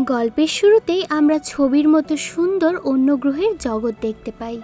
গল্পের শুরুতেই আমরা ছবির মতো সুন্দর অন্য গ্রহের জগৎ দেখতে পাই,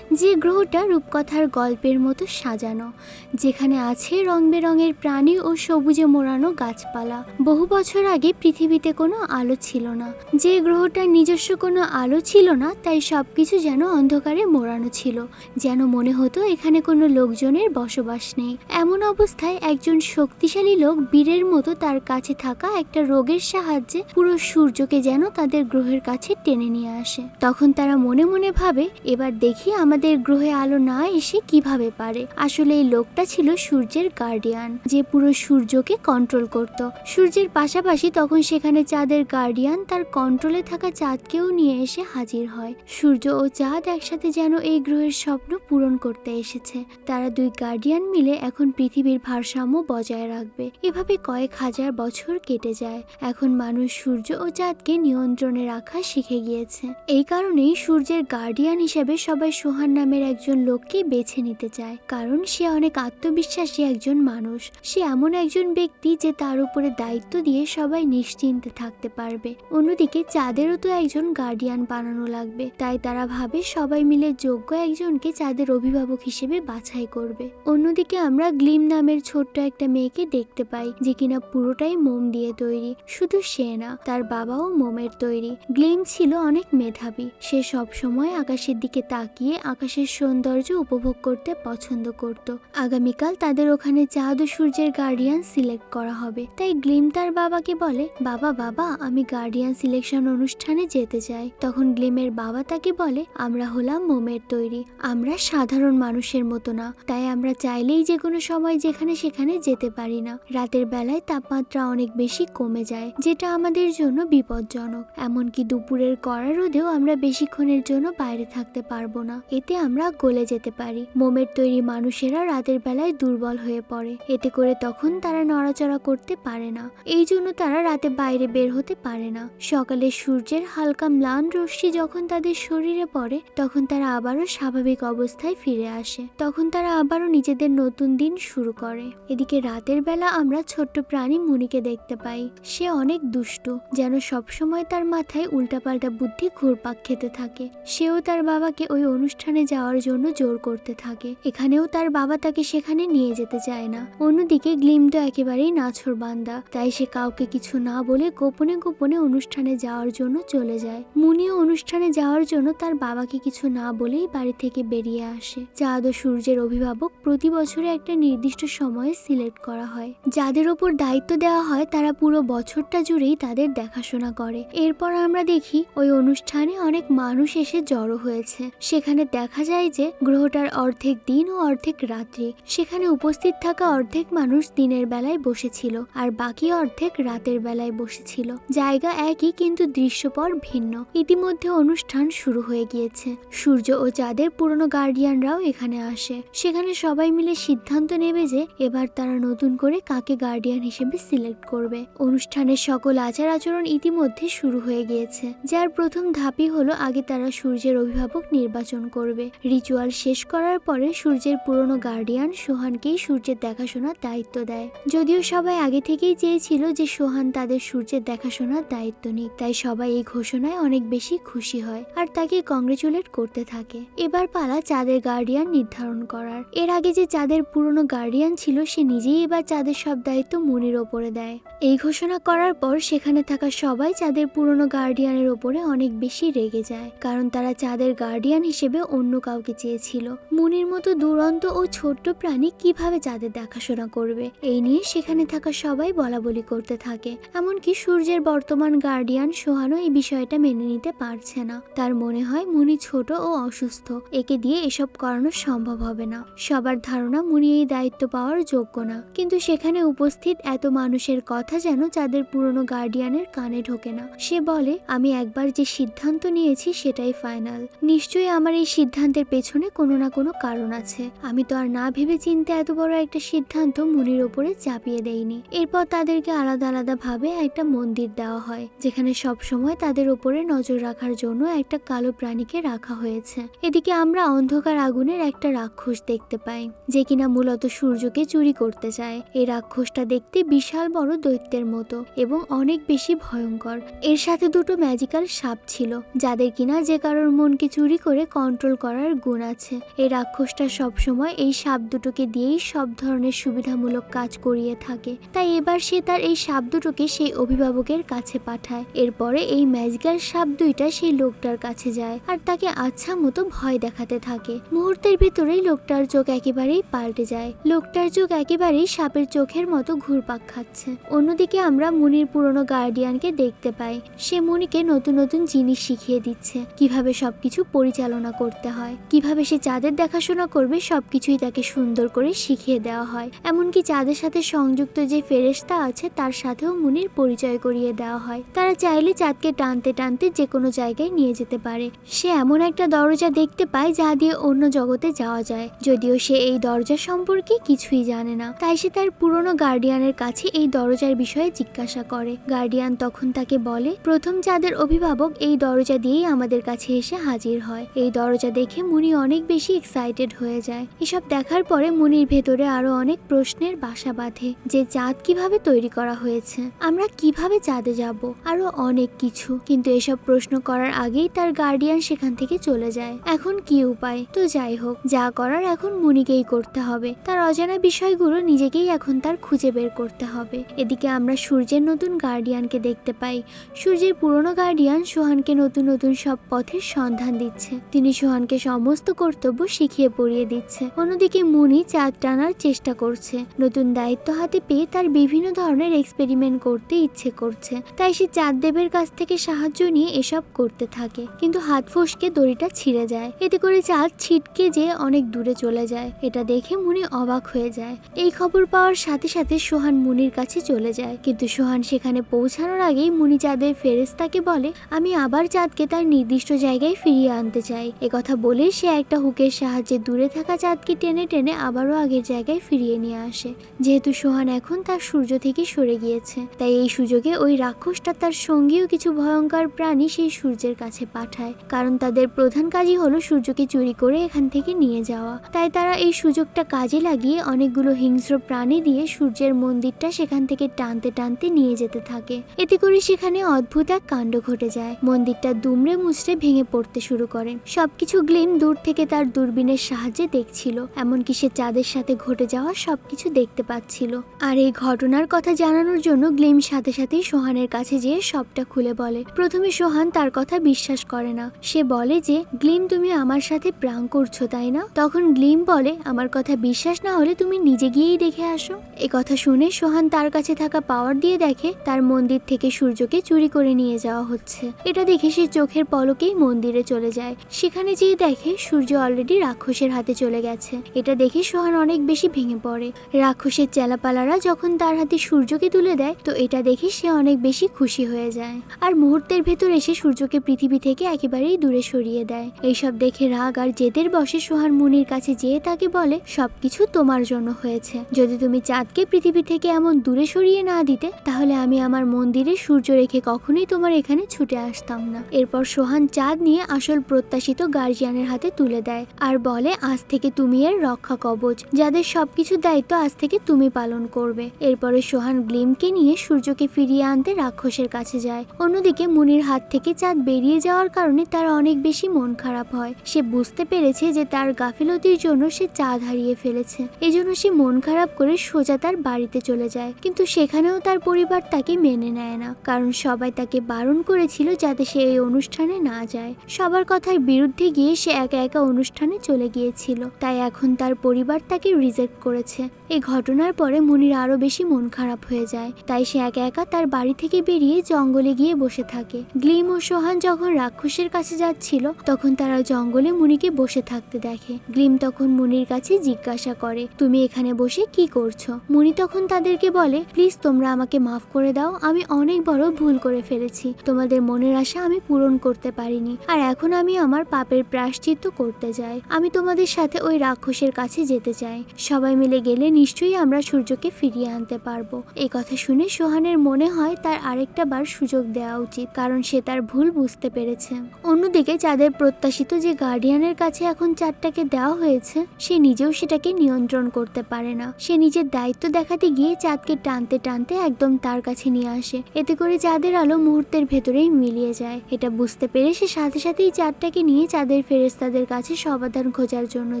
যে গ্রহটা রূপকথার গল্পের মতো সাজানো, যেখানে আছে রং বেরঙের প্রাণী ও সবুজে মোড়ানো গাছপালা। বহু বছর আগে পৃথিবীতে কোনো আলো ছিল না। যে গ্রহটার নিজস্ব কোনো আলো ছিল না, তাই সবকিছু যেন অন্ধকারে মোড়ানো ছিল, যেন মনে হতো এখানে কোনো লোকজনের বসবাস নেই। এমন অবস্থায় একজন শক্তিশালী লোক বীরের মতো তার কাছে থাকা একটা রোগের সাহায্যে পুরো সূর্যকে যেন তাদের গ্রহের কাছে টেনে নিয়ে আসে। তখন তারা মনে মনে ভাবে, এবার দেখি আমাদের গ্রহে আলো না এসে কীভাবে পারে। আসলে এই লোকটা ছিল সূর্যের গার্ডিয়ান যে পুরো সূর্যকে কন্ট্রোল করত। সূর্যের পাশাপাশি তখন সেখানে চাঁদের গার্ডিয়ান তার কন্ট্রোলে থাকা চাঁদকেও নিয়ে এসে হাজির হয়। সূর্য ও চাঁদ একসাথে যেন এই গ্রহের স্বপ্ন পূরণ করতে এসেছে। তারা দুই গার্ডিয়ান মিলে এখন পৃথিবীর ভারসাম্য বজায় রাখবে। এভাবে কয়েক হাজার বছর কেটে যায়। এখন মানুষ সূর্য ও চাঁদকে নিয়ন্ত্রণে রাখা শিখে গিয়েছে। এই কারণেই সূর্যের গার্ডিয়ান হিসেবে সবাই সোহান নামের একজন লোককে বেছে নিতে চায়। কারণ সে অনেক আত্মবিশ্বাসী একজন মানুষ। সে এমন একজন ব্যক্তি যে তার উপরে দায়িত্ব দিয়ে সবাই নিশ্চিন্তে থাকতে পারবে। অন্যদিকে চাঁদেরও তো একজন গার্ডিয়ান বানানো লাগবে। তাই তারা ভাবে সবাই মিলে যোগ্য একজনকে চাঁদের অভিভাবক হিসেবে বাছাই করবে। অন্যদিকে আমরা গ্লিম নামের ছোট্ট একটা মেয়েকে দেখতে পাই, যে কিনা পুরোটাই মোম দিয়ে তৈরি। শুধু সে না, তার বাবাও মোমের তৈরি। গ্লিম ছিল অনেক মেধাবী। সে সব সময় আকাশের দিকে তাকিয়ে আকাশের সৌন্দর্য উপভোগ করতে পছন্দ করত। আগামীকাল তাদের ওখানে চাঁদ ও সূর্যের গার্ডিয়ান সিলেক্ট করা হবে। তাই গ্লিম তার বাবাকে বলে, বাবা বাবা, আমি গার্ডিয়ান সিলেকশন অনুষ্ঠানে যেতে চাই। তখন গ্লিমের বাবা তাকে বলে, আমরা হলাম মোমের তৈরি। আমরা সাধারণ মানুষের মতো না। তাই আমরা চাইলেই যে কোনো সময় যেখানে সেখানে যেতে পারি না। রাতের বেলায় তাপমাত্রা অনেক বেশি কমে যায়, যেটা আমাদের জন্য বিপজ্জনক। এমনকি দুপুরের কড়া রোদেও আমরা বেশিক্ষণের জন্য বাইরে থাকতে পারব না। এতে আমরা গলে যেতে পারি। মোমের তৈরি মানুষেরা রাতের বেলায় দুর্বল হয়ে পড়ে। এতে করে তখন তারা নড়াচড়া করতে পারে না। এই জন্য তারা রাতে বাইরে বের হতে পারে না। সকালে সূর্যের হালকা ম্লান রশ্মি যখন তাদের শরীরে পড়ে, তখন তারা আবারও স্বাভাবিক অবস্থায় ফিরে আসে। তখন তারা আবারও নিজেদের নতুন দিন শুরু করে। এদিকে রাতের বেলা আমরা ছোট্ট প্রাণী মুনিকে দেখতে পাই। সে অনেক দুষ্ট, যেন সবসময় তার মাথায় উল্টাপাল্টা বুদ্ধি ঘুরপাক খেতে থাকে। সেও তার বাবাকে ওই অনুষ্ঠানে যাওয়ার জন্য জোর করতে থাকে। এখানেও তার বাবা তাকে সেখানে নিয়ে যেতে চায় না। অন্যদিকে গ্লিম তো একেবারেই নাছর বান্দা। তাই সে কাউকে কিছু না বলে গোপনে গোপনে অনুষ্ঠানে যাওয়ার জন্য চলে যায়। মুনিও অনুষ্ঠানে যাওয়ার জন্য তার বাবাকে কিছু না বলেই বাড়ি থেকে বেরিয়ে আসে। চাঁদ ও সূর্যের অভিভাবক প্রতি বছরে একটা নির্দিষ্ট সময়ে সিলেক্ট করা হয়। যাদের ওপর দায়িত্ব দেওয়া হয় তারা পুরো বছরটা জুড়েই তাদের দেখাশোনা করে। এরপর আমরা দেখি ওই অনুষ্ঠানে অনেক মানুষ এসে জড়ো হয়েছে। সেখানে দেখা যায় যে গ্রহটার অর্ধেক দিন ও অর্ধেক রাত্রি। সেখানে উপস্থিত থাকা অর্ধেক মানুষ দিনের বেলায় বসেছিল আর বাকি অর্ধেক রাতের বেলায় বসেছিল। জায়গা একই কিন্তু দৃশ্যপট ভিন্ন। ইতিমধ্যে অনুষ্ঠান শুরু হয়ে গিয়েছে। সূর্য ও চাঁদের পুরনো গার্ডিয়ানরাও এখানে আসে। সেখানে সবাই মিলে সিদ্ধান্ত নেবে যে এবার তারা নতুন করে কাকে গার্ডিয়ান হিসেবে সিলেক্ট করবে। অনুষ্ঠানের সকল আচার আচরণ ইতিমধ্যে শুরু হয়ে গিয়েছে, যার প্রথম ধাপই হলো আগে তারা সূর্যের অভিভাবক নির্বাচন করবে। রিচুয়াল শেষ করার পরে সূর্যের পুরনো গার্ডিয়ান সোহানকেই সূর্যের দেখাশোনার দায়িত্ব দেয়। যদিও সবাই আগে থেকেই চেয়েছিল যে সোহান তাদের সূর্যের দেখাশোনার দায়িত্ব নিক, তাই সবাই এই ঘোষণায় অনেক বেশি খুশি হয় আর তাকে কংগ্রেচুলেট করতে থাকে। এবার পালা চাঁদের গার্ডিয়ান নির্ধারণ করার। এর আগে যে চাঁদের পুরনো গার্ডিয়ান ছিল, সে নিজেই এবার চাঁদের সব দায়িত্ব মুনির ওপরে দেয়। এই ঘোষণা করার পর সেখানে থাকা সবাই চাঁদের পুরনো গার্ডিয়ানের ওপরে অনেক বেশি রেগে যায়, কারণ তারা চাঁদের গার্ডিয়ান হিসেবে অন্য কাউকে চেয়েছিল। মুনির মতো দুরন্ত ও ছোট্ট প্রাণী কীভাবে চাঁদের দেখাশোনা করবে? এই নিয়ে সেখানে থাকা সবাই বলা বলি করতে থাকে। এমনকি সূর্যের বর্তমান গার্ডিয়ান সোহানো এই বিষয়টা মেনে নিতে পারছে না। তার মনে হয় মুনি ছোট ও অসুস্থ, একে দিয়ে এসব করানো সম্ভব হবে না। সবার ধারণা মুনি এই দায়িত্ব পাওয়ার যোগ্য না। কিন্তু সেখানে উপস্থিত এত মানুষের কথা যেন চাঁদের পুরনো গার্ডিয়ানের কানে ঢোকে না। সে বলে, আমি একবার যে সিদ্ধান্ত নিয়েছি সেটাই ফাইনাল। নিশ্চয়ই আমার এই সিদ্ধান্তের পেছনে কোনো না কোনো কারণ আছে। আমি তো আর না ভেবে চিনতে এত বড় একটা সিদ্ধান্ত মুনির ওপরে চাপিয়ে দেইনি। এরপর তাদেরকে আলাদা আলাদা ভাবে একটা মন্দির দেওয়া হয়, যেখানে সব সময় তাদের ওপরে নজর রাখার জন্য একটা কালো প্রাণীকে রাখা হয়েছে। এদিকে আমরা অন্ধকার আগুনের একটা রাক্ষস দেখতে পাই, যে কিনা মূলত সূর্যকে চুরি করতে চায়। এই রাক্ষসটা দেখতে বিশাল বড় দৈত্যের মতো এবং অনেক বেশি ভয়ঙ্কর। ভয়ঙ্কর। এর সাথে দুটো ম্যাজিক্যাল সাপ ছিল, যাদের কিনা যে কারোর মনকে চুরি করে কন্ট্রোল করার গুণ আছে। এই রাক্ষসটা সবসময় এই সাপ দুটোকে দিয়েই সব ধরনের সুবিধামূলক কাজ করিয়ে থাকে। তাই এবার সে তার এই সাপ দুটোকে সেই অভিভাবকের কাছে পাঠায়। এরপরে এই ম্যাজিক্যাল সাপ দুইটা সেই লোকটার কাছে যায় আর তাকে আচ্ছা মতো ভয় দেখাতে থাকে। মুহূর্তের ভিতরেই লোকটার চোখ একেবারেই পাল্টে যায়। লোকটার চোখ একেবারেই সাপের চোখের মতো ঘুরপাক খাচ্ছে। অন্যদিকে আমরা মুনির পুরনো গার্ডিয়ানকে দেখতে পাই। সে মুনিকে নতুন নতুন জিনিস শিখিয়ে দিচ্ছে। কীভাবে সবকিছু পরিচালনা করতে হয়, কীভাবে সে চাঁদের দেখাশোনা করবে, সবকিছুই তাকে সুন্দর করে শিখিয়ে দেওয়া হয়। এমনকি চাঁদের সাথে সংযুক্ত যে ফেরেশতা আছে, তার সাথেও মুনির পরিচয় করিয়ে দেওয়া হয়। তারা চাইলে চাঁদকে টানতে টানতে যে কোনো জায়গায় নিয়ে যেতে পারে। সে এমন একটা দরজা দেখতে পায়, যা দিয়ে অন্য জগতে যাওয়া যায়। যদিও সে এই দরজা সম্পর্কে কিছুই জানে না। তাই সে তার পুরনো গার্ডিয়ানের কাছে এই দরজার বিষয়ে জিজ্ঞাসা করে। গার্ডিয়ান তখন তাকে বলে, প্রথম চাঁদের অভিভাবক এই দরজা দিয়েই আমাদের কাছে এসে হাজির হয়। এই দরজা দেখে মুনি অনেক বেশি এক্সাইটেড হয়ে যায়। এসব দেখার পরে মুনির ভেতরে আরও অনেক প্রশ্নের বাসা বাঁধে যে, চাঁদ কীভাবে তৈরি করা হয়েছে? আমরা কীভাবে চাঁদে যাব? আরও অনেক কিছু। কিন্তু এসব প্রশ্ন করার আগেই তার গার্ডিয়ান সেখান থেকে চলে যায়। এখন কি উপায়? তো যাই হোক, যা করার এখন মুনিকেই করতে হবে। তার অজানা বিষয়গুলো নিজেকেই এখন তার খুঁজে বের করতে হবে। এদিকে আমরা সূর্যের নতুন গার্ডিয়ানকে দেখতে পাই। সূর্যের পুরনো গার্ডিয়ান সোহানকে নতুন নতুন সব পথের সন্ধান দিচ্ছে। তিনি সোহানকে সমস্ত কর্তব্য শিখিয়ে পড়িয়ে দিচ্ছে। অন্যদিকে মুনি চাঁদ টানার চেষ্টা করছে। নতুন দায়িত্ব হাতে পেয়ে তার বিভিন্ন ধরনের এক্সপেরিমেন্ট করতে ইচ্ছে করছে। তাই সে চাঁদ দেবের কাছ থেকে সাহায্য নিয়ে এসব করতে থাকে। কিন্তু হাত ফসকে দড়িটা ছিঁড়ে যায়। এতে করে চাঁদ ছিটকে যেয়ে অনেক দূরে চলে যায়। এটা দেখে মুনি অবাক হয়ে যায়। এই খবর পাওয়ার সাথে সাথে সোহান মুনির কাছে চলে যায়। কিন্তু সোহান সেখানে পৌঁছানোর আগেই মুনি চাঁদের ফেরেস্তাকে বলে, আমি আবার চাঁদকে তার নির্দিষ্ট জায়গায় ফিরিয়ে আনতে চাই। একথা বলে সে একটা হুকের সাহায্যে দূরে থাকা চাঁদকে টেনে টেনে আবারও আগের জায়গায় ফিরিয়ে নিয়ে আসে। যেহেতু সোহান এখন তার সূর্য থেকে সরে গিয়েছে, তাই এই সুযোগে ওই রাক্ষসটা তার সঙ্গীও কিছু ভয়ঙ্কর প্রাণী সেই সূর্যের কাছে পাঠায়। কারণ তাদের প্রধান কাজই হলো সূর্যকে চুরি করে এখান থেকে নিয়ে যাওয়া। তাই তারা এই সুযোগটা কাজে লাগিয়ে অনেকগুলো হিংস্র প্রাণী দিয়ে সূর্যের মন্দিরটা সেখান থেকে টানতে টানতে নিয়ে যেতে থাকে। এতে করে সেখানে অদ্ভুত এক কাণ্ড ঘটে যায়। মন্দিরটা দুমড়ে মুচড়ে ভেঙে পড়তে শুরু করে। সবকিছু গ্লিম দূর থেকে তার দূরবীনের সাহায্যে দেখছিল, এমনকি সে চাঁদের সাথে ঘটে যাওয়া সবকিছু দেখতে পাচ্ছিল। আর এই ঘটনার কথা জানানোর জন্য গ্লিম সাথে সাথেই সোহানের কাছে যেয়ে সবটা খুলে বলে। প্রথমে সোহান তার কথা বিশ্বাস করে না। সে বলে যে, গ্লিম, তুমি আমার সাথে প্রাং করছ, তাই না? তখন গ্লিম বলে, আমার কথা বিশ্বাস না হলে তুমি নিজে গিয়েই দেখে আসো। এ কথা শুনে সোহান তার কাছে থাকা পাওয়ার দিয়ে দেখে, তার মন্দির থেকে সূর্যকে চুরি করে নিয়ে যাওয়া হচ্ছে। এটা দেখে সে চোখের পলকেই মন্দিরে চলে যায়। সেখানে যেয়ে দেখে সূর্য অলরেডি রাক্ষসের হাতে চলে গেছে। এটা দেখে সোহান অনেক বেশি ভেঙে পড়ে। রাক্ষসের চেলাপালারা যখন তার হাতে সূর্যকে তুলে দেয়, তো এটা দেখে সে অনেক বেশি খুশি হয়ে যায়। আর মুহূর্তের ভেতর এসে সূর্যকে পৃথিবী থেকে একেবারেই দূরে সরিয়ে দেয়। এইসব দেখে রাগ আর জেদের বসে সোহান মুনির কাছে যেয়ে তাকে বলে, সবকিছু তোমার জন্য হয়েছে। যদি তুমি চাঁদকে পৃথিবী থেকে এমন দূরে সরিয়ে না দিতে, তাহলে আমি আমার মন্দিরে সূর্য রেখে কখনোই তোমার এখানে ছুটে আসতাম না। এরপর সোহান চাঁদ নিয়ে আসল প্রত্যাশিত গার্জিয়ানের হাতে তুলে দেয় আর বলে, আজ থেকে তুমি এর রক্ষা কবচ। যাদের সবকিছুর দায়িত্ব আজ থেকে তুমি পালন করবে। এরপরে সোহান গ্লিমকে নিয়ে সূর্যকে ফিরিয়ে আনতে রাক্ষসের কাছে যায়। অন্যদিকে মুনির হাত থেকে চাঁদ বেরিয়ে যাওয়ার কারণে তার অনেক বেশি মন খারাপ হয়। সে বুঝতে পেরেছে যে তার গাফিলতির জন্য সে চাঁদ হারিয়ে ফেলেছে। এজন্য সে মন খারাপ করে সোজা তার বাড়িতে চলে যায়। কিন্তু সেখানেও তার পরিবার তাকে মেনে নেয় না। কারণ সবাই তাকে বারণ করেছিল যাতে সে এই অনুষ্ঠানে না যায়। সবার কথার বিরুদ্ধে গিয়ে সে একা একা অনুষ্ঠানে চলে গিয়েছিল। তাই এখন তার পরিবার তাকে রিজেক্ট করেছে। এই ঘটনার পরে মুনির আরও বেশি মন খারাপ হয়ে যায়। তাই সে একা একা তার বাড়ি থেকে বেরিয়ে জঙ্গলে গিয়ে বসে থাকে। গ্লিম ও সোহান যখন রাক্ষসের কাছে যাচ্ছিল, তখন তারা জঙ্গলে মুনিকে বসে থাকতে দেখে। গ্লিম তখন মুনির কাছে জিজ্ঞাসা করে, তুমি এখানে বসে কি করছ? মুনি তখন তাদেরকে বলে, প্লিজ তোমরা আমাকে মাফ করে দাও। আমি অনেক বড় ভুল করে ফেলেছি। তোমাদের মনের আশা আমি পূরণ করতে পারিনি। আর এখন আমি আমার পাপের প্রায়শ্চিত্ত করতে যাই। আমি তোমাদের সাথে ওই রাক্ষসের কাছে যেতে চাই। সবাই মিলে গেলে নিশ্চয়ই আমরা সূর্যকে ফিরিয়ে আনতে পারব। এই কথা শুনে সোহানের মনে হয় তার আরেকটা বার সুযোগ দেওয়া উচিত, কারণ সে তার ভুল বুঝতে পেরেছে। অন্যদিকে যাদের প্রত্যাশিত যে গার্ডিয়ানের কাছে এখন চাঁদটাকে দেওয়া হয়েছে, সে নিজেও সেটাকে নিয়ন্ত্রণ করতে পারে না। সে নিজের দায়িত্ব দেখাতে গিয়ে চাঁদকে টানতে টানতে একদম তার কাছে নিয়ে আসে। এতে করে চাঁদের আলো মুহূর্তের ভেতরেই মিলিয়ে যায়। এটা বুঝতে পেরে সে সাথে সাথেই চাঁদটাকে নিয়ে চাঁদের ফেরেস্তাদের কাছে সমাধান খোঁজার জন্য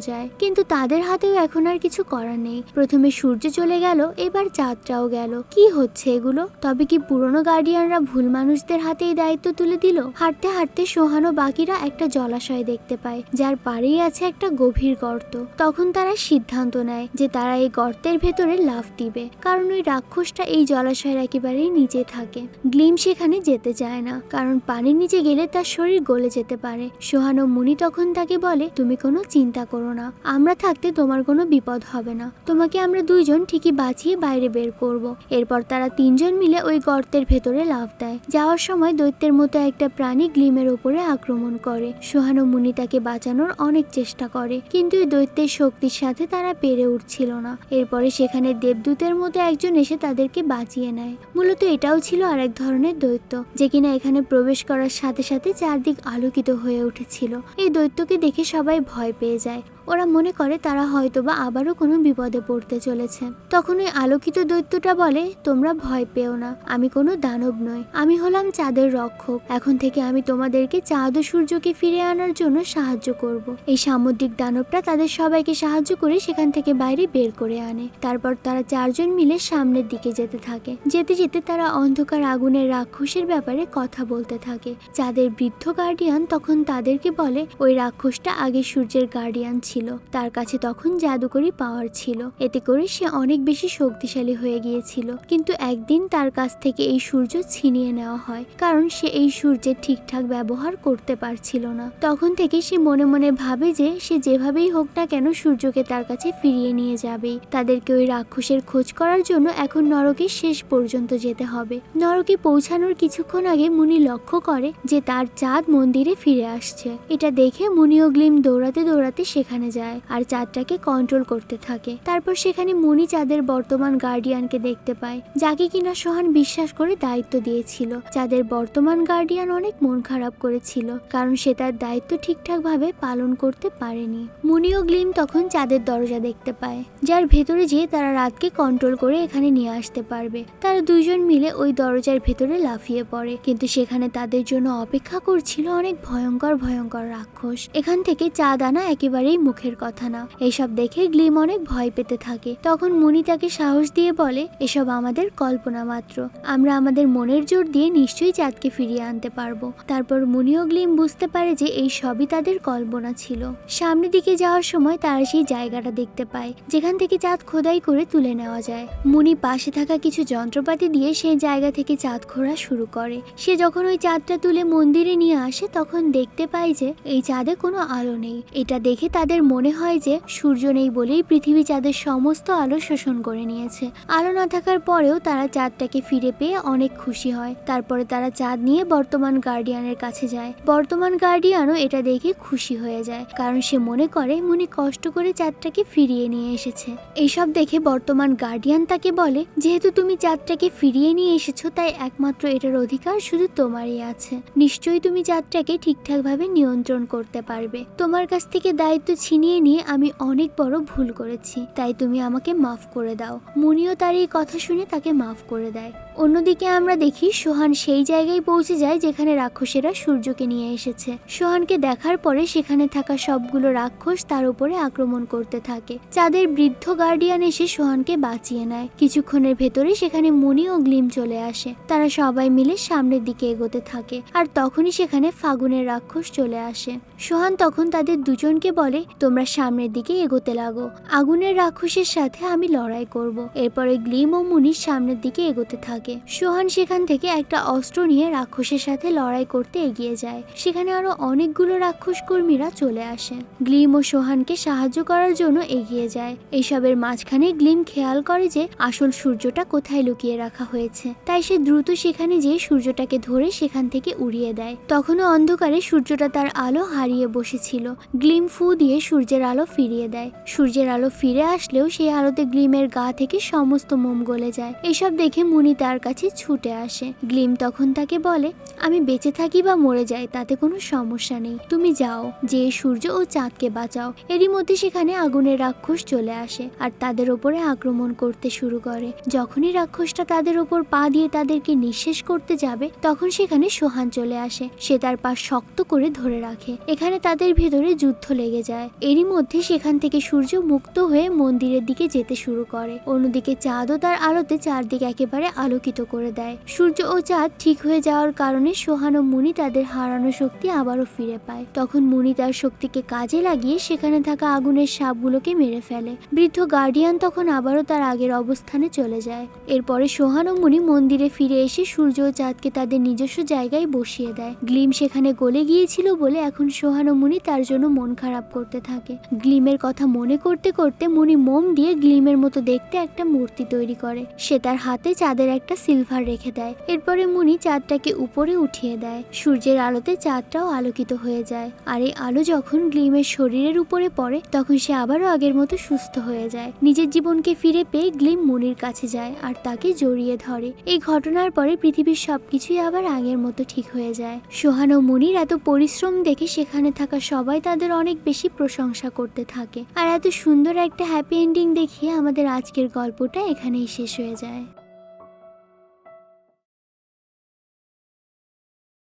যায়। কিন্তু তাদের হাতেও এখন আর কিছু করার নেই। প্রথমে সূর্য চলে গেল, এবার চাঁদটাও গেল। কি হচ্ছে এগুলো? তবে কি পুরনো গার্ডিয়ানরা ভুল মানুষদের হাতে এই দায়িত্ব তুলে দিল? হাঁটতে হাঁটতে সোহানো বাকিরা একটা জলাশয় দেখতে পায়, যার পাড়েই আছে একটা গভীর গর্ত। তখন তারা সিদ্ধান্ত নেয় যে তারা এই গর্তের ভেতরে লাফ দিবে। কারণ ওই রাক্ষসটা এই জলাশয়ের একেবারেই নিচে থাকে। গ্লিম সেখানে যেতে চায় না, কারণ পানির নিচে গেলে তার শরীর গলে যেতে পারে। সোহান মুনি তখন তাকে বলে, তুমি কোনো চিন্তা করো না, আমরা থাকতে তোমার কোনো বিপদ হবে না। তোমাকে আমরা দুইজন ঠিকই বাঁচিয়ে বাইরে বের করব। এরপর তারা তিনজন মিলে ওই গর্তের ভেতরে লাফ দেয়। যাওয়ার সময় দৈত্যের মতো একটা প্রাণী গ্লিমের ওপরে আক্রমণ করে। সোহান মুনি তাকে বাঁচানোর অনেক চেষ্টা করে, কিন্তু এই দৈত্যের শক্তির সাথে তারা পেরে উঠছিল না। এরপরে সেখানে দেবদূতের মতো একজন এসে তাদেরকে বাঁচিয়ে নেয়। মূলত এটাও ছিল আরেক ধরনের দৈত্য, যে কিনা এখানে প্রবেশ করার সাথে সাথে চারদিক আলোকিত হয়ে উঠেছিল। এই দৈত্যকে দেখে সবাই ভয় পেয়ে যায়। ওরা মনে করে তারা হয়তোবা আবারও কোনো বিপদে পড়তে চলেছে। তখন ওই আলোকিত দৈত্যটা বলে, তোমরা ভয় পেও না, আমি কোনো দানব নই। আমি হলাম চাঁদের রক্ষক। এখন থেকে আমি তোমাদেরকে চাঁদ ও সূর্যকে ফিরে আনার জন্য সাহায্য করব। এই সামুদ্রিক দানবটা তাদের সবাইকে সাহায্য করে সেখান থেকে বাইরে বের করে আনে। তারপর তারা চারজন মিলে সামনের দিকে যেতে থাকে। যেতে যেতে তারা অন্ধকার আগুনের রাক্ষসের ব্যাপারে কথা বলতে থাকে। চাঁদের বৃদ্ধ গার্ডিয়ান তখন তাদেরকে বলে, ওই রাক্ষসটা আগে সূর্যের গার্ডিয়ান ছিল। তার কাছে তখন জাদুকরি পাওয়ার ছিল। এতে করে সে অনেক বেশি শক্তিশালী হয়ে গিয়েছিল। কিন্তু একদিন তার কাছ থেকে এই সূর্য ছিনিয়ে নেওয়া হয়, কারণ সে এই সূর্যের ঠিকঠাক ব্যবহার করতে পারছিল না। তখন থেকে সে মনে মনে ভাবে যে, সে যেভাবেই হোক না কেন সূর্যকে তার কাছে ফিরিয়ে নিয়ে যাবেই। তাদেরকে ওই রাক্ষসের খোঁজ করার জন্য এখন নরকের শেষ পর্যন্ত যেতে হবে। নরকে পৌঁছানোর কিছুক্ষণ আগে মুনি লক্ষ্য করে যে তার চাঁদ মন্দিরে ফিরে আসছে। এটা দেখে মুনি অগ্লিম দৌড়াতে দৌড়াতে সেখানে যায় আর চাঁদটাকে কন্ট্রোল করতে থাকে। তারপর সেখানে মুনি চাঁদের বর্তমান গার্ডিয়ানকে দেখতে পায়, যাকে কিনা সোহান বিশ্বাস করে দায়িত্ব দিয়েছিল। চাঁদের বর্তমান গার্ডিয়ান অনেক মন খারাপ করেছিল, কারণ সে তার দায়িত্ব ঠিকঠাক ভাবে পালন করতে পারেনি। মুনি ও গ্লিম তখন চাঁদের দরজা দেখতে পায়, যার ভেতরে যেয়ে তারা রাতকে কন্ট্রোল করে এখানে নিয়ে আসতে পারবে। তারা দুজন মিলে ওই দরজার ভেতরে লাফিয়ে পড়ে, কিন্তু সেখানে তাদের জন্য অপেক্ষা করছিল অনেক ভয়ঙ্কর ভয়ঙ্কর রাক্ষস। এখান থেকে চাঁদ আনা একেবারেই মুখের কথা না। এসব দেখে গ্লিম অনেক ভয় পেতে থাকে। তখন মুনি তাকে সাহস দিয়ে বলে, এসব আমাদের কল্পনা মাত্র। আমরা আমাদের মনের জোর দিয়ে নিশ্চয়ই চাঁদকে ফিরিয়ে আনতে পারব। তারপর মুনি ও গ্লিম বুঝতে পারে যে এই সবই তাদের কল্পনা ছিল। সামনের দিকে যাওয়ার সময় তারা সেই জায়গাটা দেখতে পায়, যেখান থেকে চাঁদ খোদাই করে তুলে নেওয়া যায়। মুনি পাশে থাকা কিছু যন্ত্রপাতি দিয়ে সেই জায়গা থেকে চাঁদ খোঁড়া শুরু করে। সে যখন ওই চাঁদটা তুলে মন্দিরে নিয়ে আসে, তখন দেখতে পায় যে এই চাঁদে কোনো আলো নেই। এটা দেখে তাদের মনে হয় যে সূর্য নেই বলেই পৃথিবী চাঁদের সমস্ত আলো শোষণ করে নিয়েছে। আলো না থাকার পরেও তারা চাঁদটাকে ফিরে পেয়ে অনেক খুশি হয়। তারপরে তারা চাঁদ নিয়ে বর্তমান গার্ডিয়ানের কাছে যায়। বর্তমান গার্ডিয়ানও এটা দেখে খুশি হয়ে যায়, কারণ সে মনে করে মুনি কষ্ট করে চাঁদটাকে ফিরিয়ে নিয়ে এসেছে। এইসব দেখে বর্তমান গার্ডিয়ান তাকে বলে, যেহেতু তুমি চাঁদটাকে ফিরিয়ে নিয়ে এসেছ, তাই একমাত্র এটার অধিকার শুধু তোমারই আছে। নিশ্চয়ই তুমি চাঁদটাকে ঠিকঠাকভাবে নিয়ন্ত্রণ করতে পারবে। তোমার কাছ থেকে দায়িত্ব ছিনিয়ে নিয়ে আমি অনেক বড় ভুল করেছি। তাই তুমি আমাকে মাফ করে দাও। মুনিও তার এই কথা শুনে তাকে মাফ করে দেয়। অন্যদিকে আমরা দেখি সোহান সেই জায়গায় পৌঁছে যায় যেখানে রাক্ষসেরা সূর্যকে নিয়ে এসেছে। সোহানকে দেখার পরে সেখানে থাকা সবগুলো রাক্ষস তার উপরে আক্রমণ করতে থাকে। চাঁদের বৃদ্ধ গার্ডিয়ান এসে সোহানকে বাঁচিয়ে নেয়। কিছুক্ষণের ভেতরে সেখানে মুনি ও গ্লিম চলে আসে। তারা সবাই মিলে সামনের দিকে এগোতে থাকে। আর তখনই সেখানে ফাগুনের রাক্ষস চলে আসে। সোহান তখন তাদের দুজনকে বলে তোমরা সামনের দিকে এগোতে লাগো। আগুনের রাক্ষসের সাথে আমি লড়াই করব। এরপরে গ্লিম ও মুনি সামনের দিকে এগোতে থাকে। সোহান সেখান থেকে একটা অস্ত্র নিয়ে রাক্ষসের সাথে লড়াই করতে এগিয়ে যায়। সেখানে আরও অনেকগুলো রাক্ষস কর্মীরা চলে আসে। গ্লিম ও সোহানকে সাহায্য করার জন্য এগিয়ে যায়। এসবের মাঝখানে গ্লিম খেয়াল করে যে আসল সূর্যটা কোথায় লুকিয়ে রাখা হয়েছে। তাই সে দ্রুত সেখানে যেয়ে সূর্যটাকে ধরে সেখান থেকে উড়িয়ে দেয়। তখনও অন্ধকারে সূর্যটা তার আলো হারিয়ে বসেছিল। গ্লিম ফু দিয়ে সূর্যের আলো ফিরিয়ে দেয়। সূর্যের আলো ফিরে আসলেও সেই আলোতে গ্লিমের গা থেকে সমস্ত মোম গলে যায়। এসব দেখে মুনি তার কাছে ছুটে আসে। গ্লিম তখন তাকে বলে, আমি বেঁচে থাকি বা মরে যাই, তাতে কোনো সমস্যা নেই। তুমি যাও যে সূর্য ও চাঁদকে বাঁচাও। এরই মধ্যে সেখানে আগুনের রাক্ষস চলে আসে আর তাদের ওপরে আক্রমণ করতে শুরু করে। যখনই রাক্ষসটা তাদের ওপর পা দিয়ে তাদেরকে নিঃশেষ করতে যাবে, তখন সেখানে সোহান চলে আসে। সে তার পা শক্ত করে ধরে রাখে। এখানে তাদের ভেতরে যুদ্ধ লেগে যায়। এরই মধ্যে সেখান থেকে সূর্য মুক্ত হয়ে মন্দিরের দিকে যেতে শুরু করে। অন্যদিকে চাঁদও তার আলোতে চারদিকে একেবারে আলোকিত করে দেয়। সূর্য ও চাঁদ ঠিক হয়ে যাওয়ার কারণে সোহান মুনি তাদের হারানো শক্তি আবারও ফিরে পায়। তখন মুনি তার শক্তিকে কাজে লাগিয়ে সেখানে থাকা আগুনের সাপগুলোকে মেরে ফেলে। বৃদ্ধ গার্ডিয়ান তখন আবারও তার আগের অবস্থানে চলে যায়। এরপরে সোহান মুনি মন্দিরে ফিরে এসে সূর্য ও চাঁদকে তাদের নিজস্ব জায়গায় বসিয়ে দেয়। গ্লিম সেখানে গলে গিয়েছিল বলে এখন সোহান মুনি তার জন্য মন খারাপ করতে থাকে গ্লিমের কথা মনে করতে করতে মুনি মোম দিয়ে গ্লিমের মতো দেখতে একটা মূর্তি তৈরি করে। সে তার হাতে চাঁদের একটা সিলভার রেখে দেয়। এরপরে মুনি চাঁদটাকে উপরে উঠিয়ে দেয়। সূর্যের আলোতে চাঁদটাও আলোকিত হয়ে যায়। আর এই আলো যখন গ্লিমের শরীরের উপরে পড়ে, তখন সে আবারও আগের মতো সুস্থ হয়ে যায়। নিজের জীবনকে ফিরে পেয়ে গ্লিম মুনির কাছে যায় আর তাকে জড়িয়ে ধরে। এই ঘটনার পরে পৃথিবীর সবকিছুই আবার আগের মতো ঠিক হয়ে যায়। সোহান ও মুনির এত পরিশ্রম দেখে সেখানে থাকা সবাই তাদের অনেক বেশি প্রশংসা করতে থাকে। আর এত সুন্দর একটা হ্যাপি এন্ডিং দেখে আমাদের আজকের গল্পটা এখানেই শেষ হয়ে যায়।